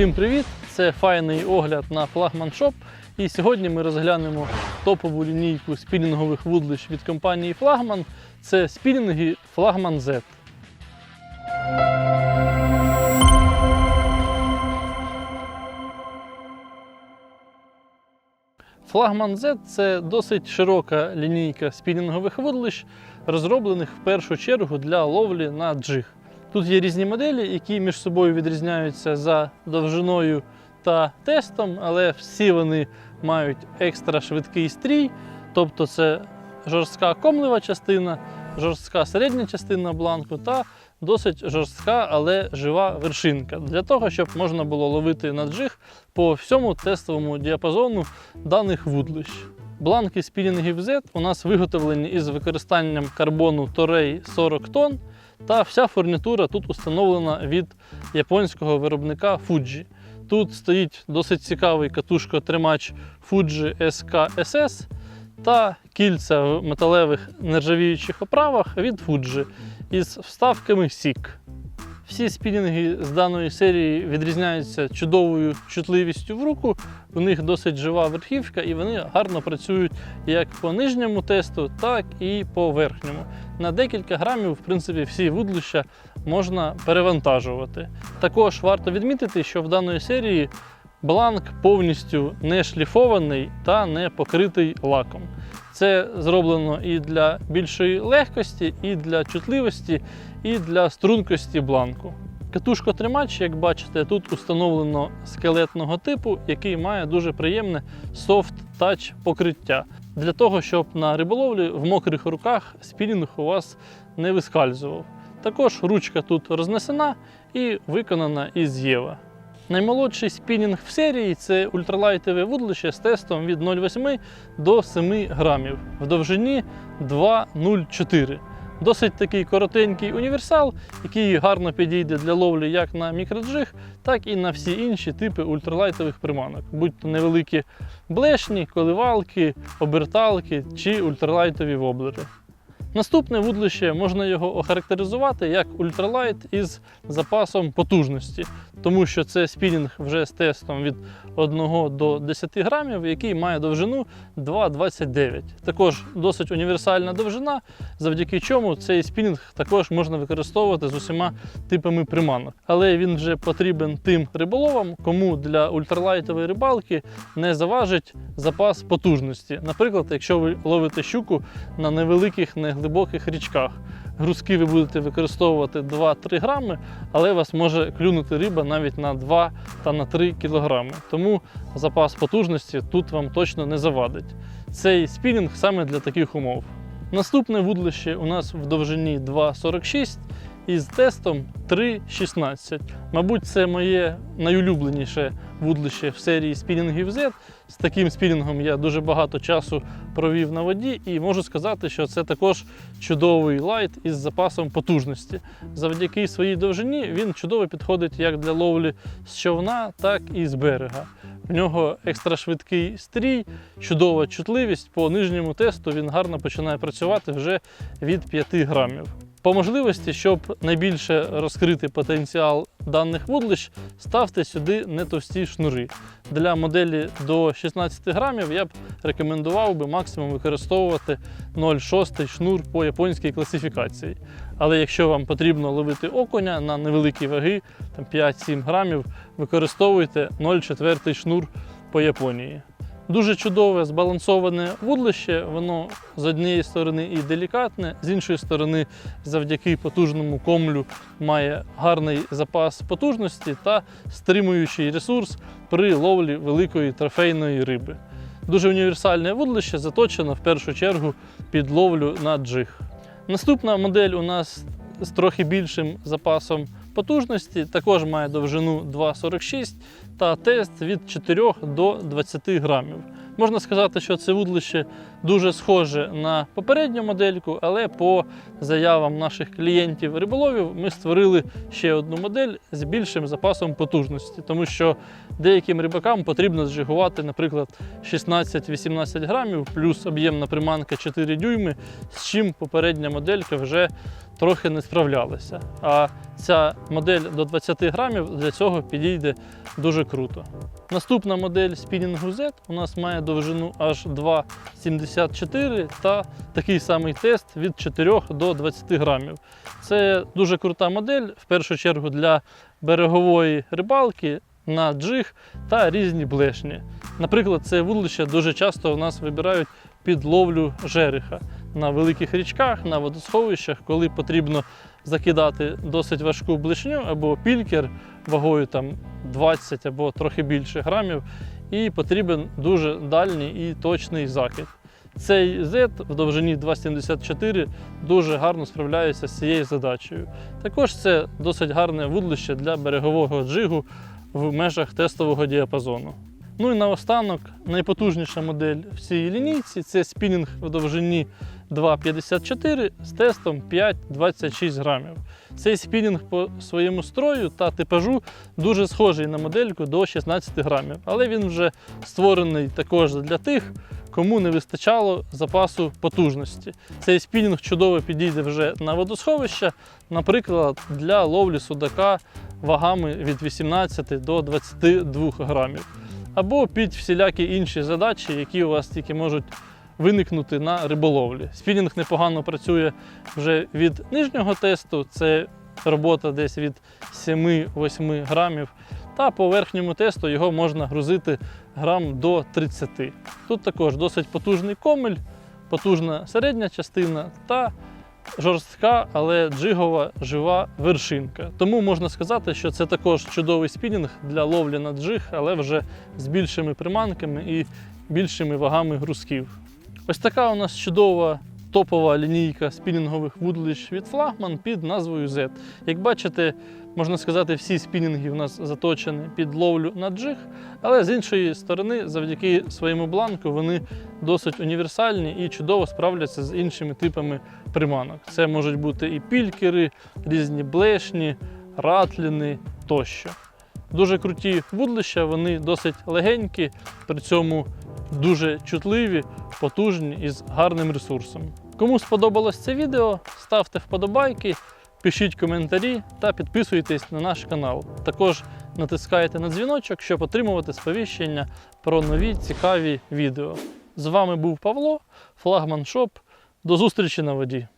Усім привіт! Це файний огляд на флагман шоп. І сьогодні ми розглянемо топову лінійку спінінгових вудлищ від компанії Флагман. Це спінінги Флагман Z. Флагман Z це досить широка лінійка спінінгових вудлищ, розроблених в першу чергу для ловлі на джиг. Тут є різні моделі, які між собою відрізняються за довжиною та тестом, але всі вони мають екстра швидкий стрій, тобто це жорстка комлива частина, жорстка середня частина бланку та досить жорстка, але жива вершинка. Для того, щоб можна було ловити на джиг по всьому тестовому діапазону даних вудлищ. Бланки спінінгів Z у нас виготовлені із використанням карбону Toray 40 тонн, та вся фурнітура тут установлена від японського виробника Fuji. Тут стоїть досить цікавий катушко-тримач Fuji SK SS та кільця в металевих нержавіючих оправах від Fuji із вставками SIG. Всі спінінги з даної серії відрізняються чудовою чутливістю в руку. У них досить жива верхівка, і вони гарно працюють як по нижньому тесту, так і по верхньому. На декілька грамів, в принципі, всі вудлища можна перевантажувати. Також варто відмітити, що в даної серії бланк повністю не шліфований та не покритий лаком. Це зроблено і для більшої легкості, і для чутливості, і для стрункості бланку. Катушко-тримач, як бачите, тут установлено скелетного типу, який має дуже приємне софт-тач покриття. Для того, щоб на риболовлі в мокрих руках спінінг у вас не вискальзував. Також ручка тут рознесена і виконана із Єва. Наймолодший спінінг в серії це ультралайтове вудлище з тестом від 0,8 до 7 грамів в довжині 2,04. Досить такий коротенький універсал, який гарно підійде для ловлі як на мікроджиг, так і на всі інші типи ультралайтових приманок, будь-то невеликі блешні, коливалки, оберталки чи ультралайтові воблери. Наступне вудлище можна його охарактеризувати як ультралайт із запасом потужності, тому що це спінінг вже з тестом від 1 до 10 грамів, який має довжину 2,29. Також досить універсальна довжина, завдяки чому цей спінінг також можна використовувати з усіма типами приманок. Але він вже потрібен тим риболовам, кому для ультралайтової рибалки не заважить запас потужності. Наприклад, якщо ви ловите щуку на невеликих, неглибоких річках. Грузки ви будете використовувати 2-3 грами, але вас може клюнути риба навіть на 2 та на 3 кілограми. Тому запас потужності тут вам точно не завадить. Цей спінінг саме для таких умов. Наступне вудлище у нас в довжині 2,46 із тестом 3,16. Мабуть, це моє найулюбленіше вудлище в серії спінінгів Z. З таким спінінгом я дуже багато часу провів на воді, і можу сказати, що це також чудовий лайт із запасом потужності. Завдяки своїй довжині він чудово підходить як для ловлі з човна, так і з берега. В нього екстрашвидкий стрій, чудова чутливість. По нижньому тесту він гарно починає працювати вже від 5 грамів. По можливості, щоб найбільше розкрити потенціал даних вудлищ, ставте сюди не товсті шнури. Для моделі до 16 грамів я б рекомендував би максимум використовувати 0,6 шнур по японській класифікації. Але якщо вам потрібно ловити окуня на невеликі ваги, там 5-7 грамів, використовуйте 0,4 шнур по Японії. Дуже чудове збалансоване вудлище, воно з однієї сторони і делікатне, з іншої сторони, завдяки потужному комлю, має гарний запас потужності та стримуючий ресурс при ловлі великої трофейної риби. Дуже універсальне вудлище заточено в першу чергу під ловлю на джиг. Наступна модель у нас з трохи більшим запасом потужності, також має довжину 2,46 та тест від 4 до 20 грамів. Можна сказати, що це вудлище дуже схоже на попередню модельку, але по заявам наших клієнтів риболовів ми створили ще одну модель з більшим запасом потужності, тому що деяким рибакам потрібно зжигувати, наприклад, 16-18 грамів, плюс об'ємна приманка 4 дюйми, з чим попередня моделька вже трохи не справлялися. А ця модель до 20 грамів для цього підійде дуже круто. Наступна модель спінінгу Z у нас має довжину аж 2,74 та такий самий тест від 4 до 20 грамів. Це дуже крута модель, в першу чергу для берегової рибалки на джиг та різні блешні. Наприклад, це вудлище дуже часто у нас вибирають під ловлю жереха на великих річках, на водосховищах, коли потрібно закидати досить важку блешню або пількер вагою там 20 або трохи більше грамів, і потрібен дуже дальній і точний закид. Цей Z в довжині 2,74 дуже гарно справляється з цією задачею. Також це досить гарне вудлище для берегового джигу в межах тестового діапазону. Ну і наостанок найпотужніша модель в цій лінійці це спінінг в довжині 2,54 з тестом 5,26 грамів. Цей спінінг по своєму строю та типажу дуже схожий на модельку до 16 грамів, але він вже створений також для тих, кому не вистачало запасу потужності. Цей спінінг чудово підійде вже на водосховища, наприклад, для ловлі судака вагами від 18 до 22 грамів або під всілякі інші задачі, які у вас тільки можуть виникнути на риболовлі. Спінінг непогано працює вже від нижнього тесту, це робота десь від 7-8 грамів. Та по верхньому тесту його можна грузити грам до 30. Тут також досить потужний комель, потужна середня частина та жорстка, але джигова жива вершинка. Тому можна сказати, що це також чудовий спінінг для ловлі на джиг, але вже з більшими приманками і більшими вагами грузків. Ось така у нас чудова топова лінійка спінінгових вудлищ від флагман під назвою Z. Як бачите, можна сказати, всі спінінги у нас заточені під ловлю на джиг, але з іншої сторони, завдяки своєму бланку, вони досить універсальні і чудово справляться з іншими типами приманок. Це можуть бути і пількери, різні блешні, ратліни тощо. Дуже круті вудлища, вони досить легенькі, при цьому дуже чутливі, потужні і з гарним ресурсом. Кому сподобалось це відео, ставте вподобайки, пишіть коментарі та підписуйтесь на наш канал. Також натискайте на дзвіночок, щоб отримувати сповіщення про нові цікаві відео. З вами був Павло, флагман Шоп. До зустрічі на воді!